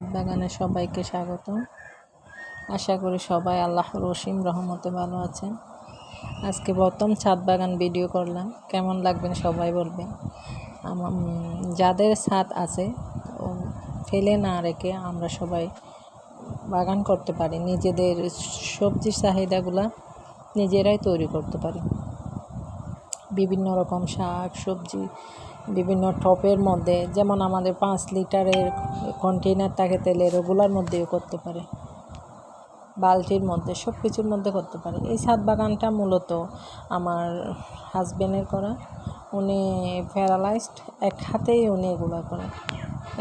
বাগানে সবাইকে স্বাগত আশা করি সবাই আল্লাহর রসিম রহমতে ভালো আছেন। আজকে প্রথম ছাদ বাগান ভিডিও করলাম। কেমন লাগবেন সবাই বলবেন। যাদের ছাদ আছে ফেলে না রেখে আমরা সবাই বাগান করতে পারি। নিজেদের সবজির চাহিদাগুলা নিজেরাই তৈরি করতে পারি। বিভিন্ন রকম শাক, সবজি বিভিন্ন টপের মধ্যে, যেমন আমাদের পাঁচ লিটারের কন্টেনার থাকে তেলের, ওগুলোর মধ্যেও করতে পারে। বালতির মধ্যে সব কিছুর মধ্যে করতে পারে। এই ছাদ বাগানটা মূলত আমার হাজবেন্ডের করা। উনি প্যারালাইজড এক হাতেই উনি এগুলো করে।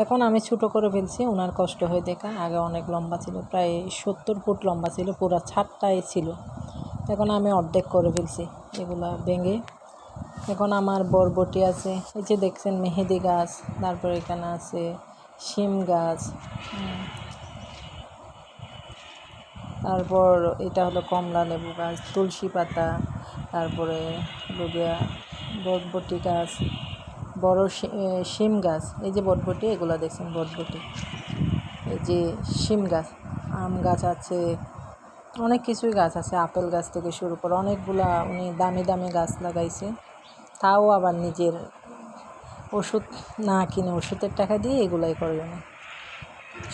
এখন আমি ছোটো করে ফেলছি ওনার কষ্ট হয়ে দেখা। আগে অনেক লম্বা ছিল, প্রায় সত্তর ফুট লম্বা ছিল, পুরো ছাদটাই ছিল। এখন আমি অর্ধেক করে ফেলছি, এগুলা ভেঙে। এখন আমার বরবটি আছে। এই যে দেখছেন মেহেদি গাছ, তারপর এখানে আছে শিম গাছ তারপর এটা হলো কমলা লেবু গাছ, তুলসী পাতা, তারপরে লুগিয়া বটবটি গাছ, বড় শিম গাছ। এই যে বটবটি, এগুলো দেখছেন বটবটি। এই যে শিম গাছ, আম গাছ আছে, অনেক কিছুই গাছ আছে, আপেল গাছ থেকে শুরু করে অনেকগুলা উনি দামি দামি গাছ লাগাইছে। তাও আবার নিজের ওষুধ না কিনে ওষুধের টাকা দিয়ে এগুলাই করবে না।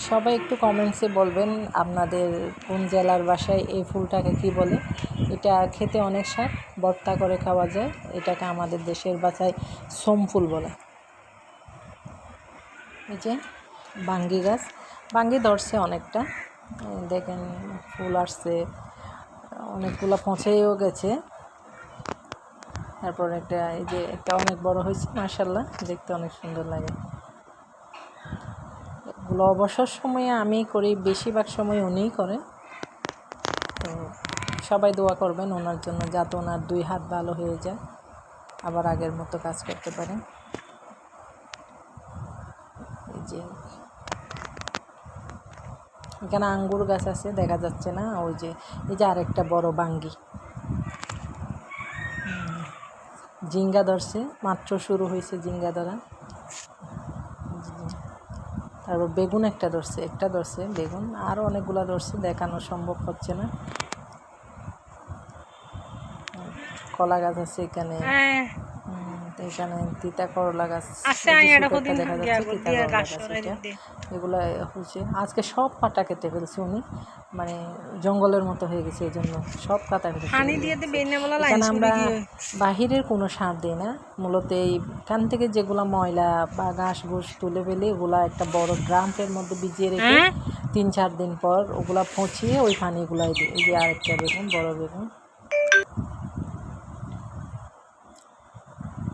সবাই একটু কমেন্টসে বলবেন আপনাদের কোন জেলার বাসায় এই ফুলটাকে কি বলে। এটা খেতে অনেক স্বাদ, বর্তা করে খাওয়া যায়। এটাকে আমাদের দেশের বাসায় সোম ফুল বলে। এই যে বাঙ্গি গাছ, বাঙ্গি ধরছে অনেকটা। দেখেন ফুল আসছে, অনেকগুলো পচেও গেছে। তারপর একটা এই যে একটা অনেক বড় হয়েছে মার্শাল্লাহ দেখতে অনেক সুন্দর লাগে। এগুলো অবসর সময়ে আমি করি, বেশিরভাগ সময় উনিই করেন তো সবাই দোয়া করবেন ওনার জন্য, যাতে ওনার দুই হাত ভালো হয়ে যায়, আবার আগের মতো কাজ করতে পারেন এই যে এখানে আঙ্গুর গাছ আছে, দেখা যাচ্ছে না? ওই যে, এই যে আরেকটা বড় বাঙ্গি। জিঙ্গা ধরছে। মাত্র শুরু হয়েছে জিঙ্গা ধরা। তারপর বেগুন একটা ধরছে একটা ধরছে বেগুন। আরও অনেকগুলো ধরছে দেখানো সম্ভব হচ্ছে না। কলা গাছ আছে এখানে। হ্যাঁ। এখানে তিতা করলা গাছ দেখা যাচ্ছে এগুলো হচ্ছে আজকে সব পাটা কেটে ফেলছে উনি মানে জঙ্গলের মতো হয়ে গেছে এই জন্য সব পাতা কেটে এখানে আমরা বাহিরের কোনো সার দিই না। মূলত এইখান থেকে যেগুলো ময়লা বা ঘাস ঘুষ তুলে ফেলে ওগুলা একটা বড় ড্রামের মধ্যে ভিজিয়ে রেখে হ্যাঁ? তিন চার দিন পর ওগুলা পচিয়ে ওই পানিগুলাই দিই এই যে আরেকটা বেগুন বড় বেগুন।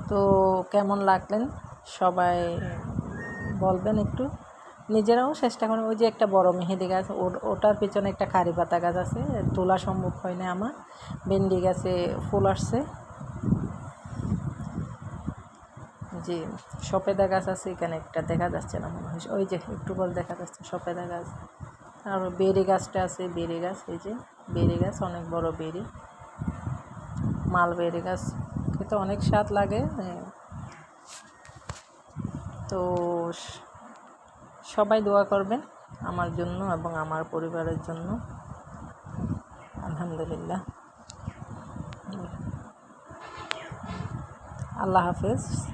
তো কেমন লাগলেন? সবাই বলবেন একটু। নিজেরাও চেষ্টা করেন, ওই যে একটা বড় মেহেদি গাছ ওটার পেছনে একটা কারি পাতা গাছ আছে, তোলা সম্ভব হয় না আমার। ভেন্ডি গাছে ফুল আসছে। যে সপেদা গাছ আছে, এখানে একটা দেখা যাচ্ছে না মনে হয়। ওই যে, একটু বল দেখা যাচ্ছে, সপেদা গাছ। আর বেরি গাছটা আছে, বেরি গাছ, এই যে, বেরি গাছ, অনেক বড় বেরি। মালবেরি গাছ খেতে অনেক স্বাদ লাগে। তো সবাই দোয়া করবেন আমার জন্য এবং আমার পরিবারের জন্য। আলহামদুলিল্লাহ। আল্লাহ হাফেজ।